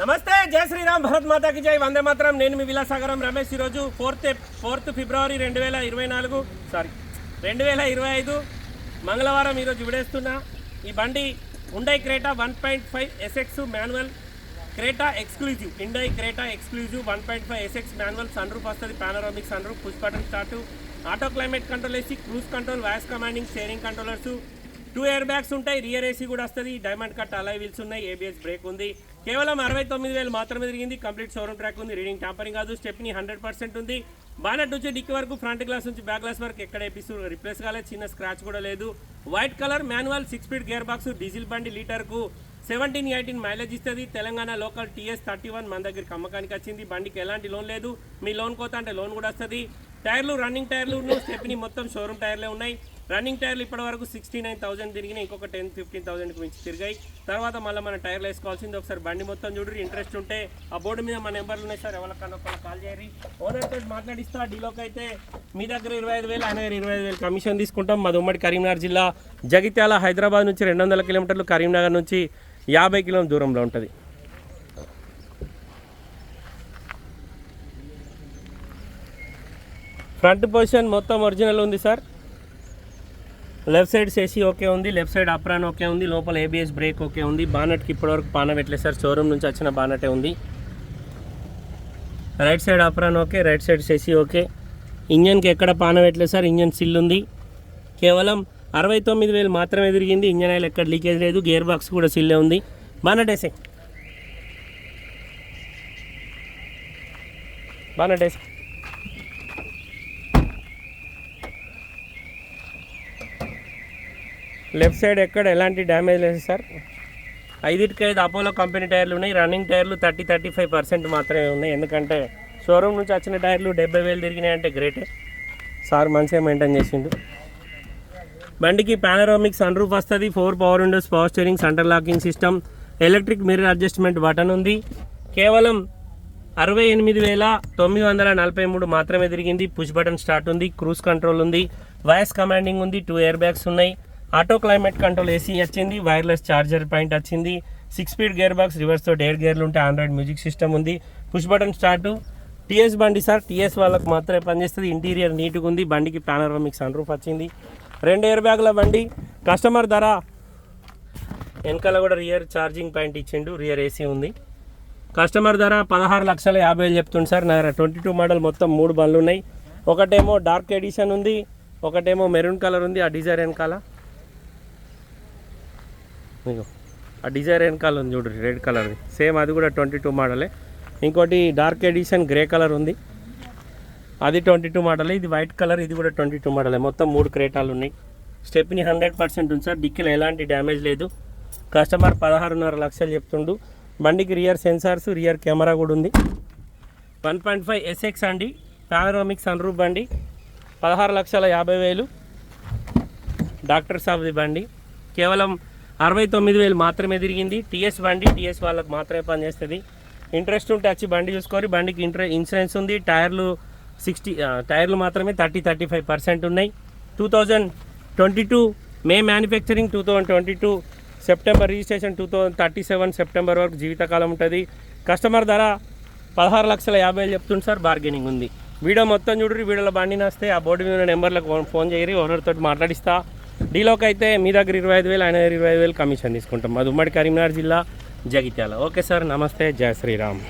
నమస్తే జై శ్రీరామ్ భరత్ మాతాకి జై. వందే మాత్రం. నేను మీ విలాసాగరం రమేష్ ఈరోజు ఫోర్త్ ఫోర్త్ ఫిబ్రవరి రెండు వేల ఇరవై నాలుగు సారీ రెండు వేల ఇరవై ఐదు మంగళవారం ఈరోజు విడేస్తున్నా. ఈ బండి Hyundai Creta one point five SX manual Creta exclusive Hyundai Creta exclusive one point five SX manual sunroof వస్తుంది panoramic sunroof push button start auto climate control వేసి cruise control voice commanding steering controllers two airbags ఉంటాయి rear AC కూడా వస్తుంది. Diamond cut alloy wheels ఉన్నాయి ABS brake ఉంది. కేవలం అరవై తొమ్మిది వేలు మాత్రమే తిరిగింది. కంప్లీట్ షోరూమ్ ట్రాక్ ఉంది. రీడింగ్ టాంపరింగ్ కాదు. స్టెప్ని హండ్రెడ్ పర్సెంట్ ఉంది. బానట్ నుంచి డిక్కి వరకు ఫ్రంట్ గ్లాస్ నుంచి బ్యాక్ గ్లాస్ వరకు ఎక్కడ ఎపిసోడ్ రిప్లేస్ కాలేదు. చిన్న స్క్రాచ్ కూడా లేదు. White colour manual six speed gear box diesel బండి లీటర్కు సెవెంటీన్ ఎయిటీన్ మైలేజ్ ఇస్తుంది. Telangana local TS thirty one మన దగ్గరికి అమ్మకానికి వచ్చింది. బండికి ఎలాంటి లోన్ లేదు. మీ లోన్ కోత అంటే లోన్ కూడా వస్తుంది. టైర్లు రన్నింగ్ టైర్లు స్టెప్ని మొత్తం షోరూమ్ టైర్లే ఉన్నాయి. రన్నింగ్ టైర్లు ఇప్పటి వరకు సిక్స్టీ నైన్ థౌసండ్ తిరిగినాయి ఇంకొక టెన్ ఫిఫ్టీన్ థౌసండ్కి మించి తిరిగాయి. తర్వాత మళ్ళీ మన టైర్లు వేసుకోవాల్సింది ఒకసారి బండి మొత్తం చూడరు ఇంట్రెస్ట్ ఉంటే ఆ బోర్డు మీద మన నెంబర్లు ఉన్నాయి సార్ ఎవరికన్నా ఒకళ్ళు కాల్ చేయరి ఓనర్ తోటి మాట్లాడిస్తా డీలోకి అయితే మీ దగ్గర ఇరవై ఐదు వేలు ఆయన దగ్గర ఇరవై ఐదు వేలు కమిషన్ తీసుకుంటాం. మాది ఉమ్మడి కరీంనగర్ జిల్లా జగిత్యాల హైదరాబాద్ నుంచి రెండు వందల కిలోమీటర్లు కరీంనగర్ నుంచి యాభై కిలోమీటర్ దూరంలో ఉంటుంది. ఫ్రంట్ పొజిషన్ మొత్తం ఒరిజినల్ ఉంది sir. Left side chassis okay ఉంది లెఫ్ట్ సైడ్ అప్రాన్ ఓకే ఉంది లోపల ఏబిఎస్ బ్రేక్ ఓకే ఉంది. బానట్కి ఇప్పటివరకు పాన పెట్టలేదు సార్. షోరూమ్ నుంచి వచ్చిన బానటే ఉంది. Right side apron okay right side chassis okay. ఇంజన్కి ఎక్కడ పాన పెట్టలేదు సార్? ఇంజన్ సిల్ ఉంది. కేవలం అరవై తొమ్మిది వేలు మాత్రమే తిరిగింది. ఇంజన్ ఆయిల్ ఎక్కడ లీకేజ్ లేదు. గేర్ బాక్స్ కూడా సిల్లే ఉంది. బానట్ బానటేసే బానట్ వేసే లెఫ్ట్ సైడ్ ఎక్కడ ఎలాంటి డ్యామేజ్ లేదు సార్. ఐదుటికి ఐదు అపోలో కంపెనీ టైర్లు ఉన్నాయి. రన్నింగ్ టైర్లు థర్టీ థర్టీ ఫైవ్ పర్సెంట్ మాత్రమే ఉన్నాయి. ఎందుకంటే షోరూమ్ నుంచి వచ్చిన టైర్లు డెబ్బై వేలు తిరిగినాయి అంటే గ్రేటే. సార్ మంచిగా మెయింటైన్ చేసిండు. బండికి పానరామిక్ సన్ రూఫ్ వస్తుంది. Four power windows power steering centre locking system electric mirror adjustment button ఉంది. కేవలం అరవై ఎనిమిది వేల తొమ్మిది వందల నలభై మూడు మాత్రమే తిరిగింది. పుష్ బటన్ స్టార్ట్ ఉంది. క్రూజ్ కంట్రోల్ ఉంది. వాయిస్ కమాండింగ్ ఉంది. టూ ఇయర్ బ్యాగ్స్ ఉన్నాయి. ఆటో క్లైమేట్ కంట్రోల్ ఏసీ వచ్చింది వైర్లెస్ చార్జర్ పాయింట్ వచ్చింది సిక్స్ స్పీడ్ గేర్ బాక్స్ రివర్స్తో డేర్ గేర్లు ఉంటే ఆండ్రాయిడ్ మ్యూజిక్ సిస్టమ్ ఉంది. పుష్ బటన్ స్టార్ట్ టీఎస్ బండి సార్ టీఎస్ వాళ్ళకి మాత్రమే పనిచేస్తుంది. ఇంటీరియర్ నీట్గా ఉంది. బండికి పానరామిక్ సన్ రూఫ్ వచ్చింది. రెండు ఎయిర్ బ్యాగ్ల బండి కస్టమర్ ధర వెనకాల కూడా రియర్ ఛార్జింగ్ పాయింట్ ఇచ్చిండు. రియర్ ఏసీ ఉంది. కస్టమర్ ధర పదహారు లక్షల యాభై వేలు చెప్తుంది సార్. నా ట్వంటీ టూ మోడల్ మొత్తం మూడు బండ్లు ఉన్నాయి. ఒకటేమో డార్క్ ఎడిషన్ ఉంది. ఒకటేమో మెరూన్ కలర్ ఉంది. ఆ డిజైర్ వెనకాల. ఇగో. ఆ డిజైర్ వెనకాల ఉంది చూడు రెడ్ కలర్ది సేమ్ అది కూడా ట్వంటీ టూ మోడలే ఇంకోటి డార్క్ ఎడిషన్ గ్రే కలర్ ఉంది. అది ట్వంటీ టూ మోడలే ఇది వైట్ కలర్ ఇది కూడా ట్వంటీ టూ మోడలే మొత్తం మూడు క్రేటాలు ఉన్నాయి. స్టెప్ని హండ్రెడ్ పర్సెంట్ ఉంది సార్. డిక్కీలో ఎలాంటి డ్యామేజ్ లేదు. కస్టమర్ పదహారున్నర లక్షలు చెప్తుండు. బండికి రియర్ సెన్సార్స్ రియర్ కెమెరా కూడా ఉంది. వన్ పాయింట్ ఫైవ్ ఎస్ఎక్స్ అండి. పానరామిక్ సన్ బండి. పదహారు లక్షల యాభై వేలు. డాక్టర్ సాబ్ది బండి. కేవలం అరవై తొమ్మిది వేలు మాత్రమే తిరిగింది. టీఎస్ బండి టీఎస్ వాళ్ళకి మాత్రమే పనిచేస్తుంది. ఇంట్రెస్ట్ ఉంటే వచ్చి బండి చూసుకొని బండికి ఇంట్రె ఇన్సూరెన్స్ ఉంది. టైర్లు సిక్స్టీ టైర్లు మాత్రమే థర్టీ థర్టీ ఫైవ్ పర్సెంట్ ఉన్నాయి. Two thousand twenty two May manufacturing two thousand twenty two September registration two thousand thirty seven September వరకు జీవితకాలం ఉంటుంది. కస్టమర్ ధర పదహారు లక్షల యాభై వేలు చెప్తుంది సార్. బార్గెనింగ్ ఉంది. వీడియో మొత్తం చూడరు వీడియోలో బండి నస్తే ఆ బోర్డు మీద నెంబర్లకు ఫోన్ చేయరి ఓనర్తో మాట్లాడిస్తా. డీలోకి అయితే మీ దగ్గర ఇరవై ఐదు వేలు ఆయన దగ్గర ఇరవై ఐదు వేలు కమిషన్ తీసుకుంటాం. అది ఉమ్మడి కరీంనగర్ జిల్లా జగిత్యాల. ఓకే సార్ నమస్తే. జయ శ్రీరామ్.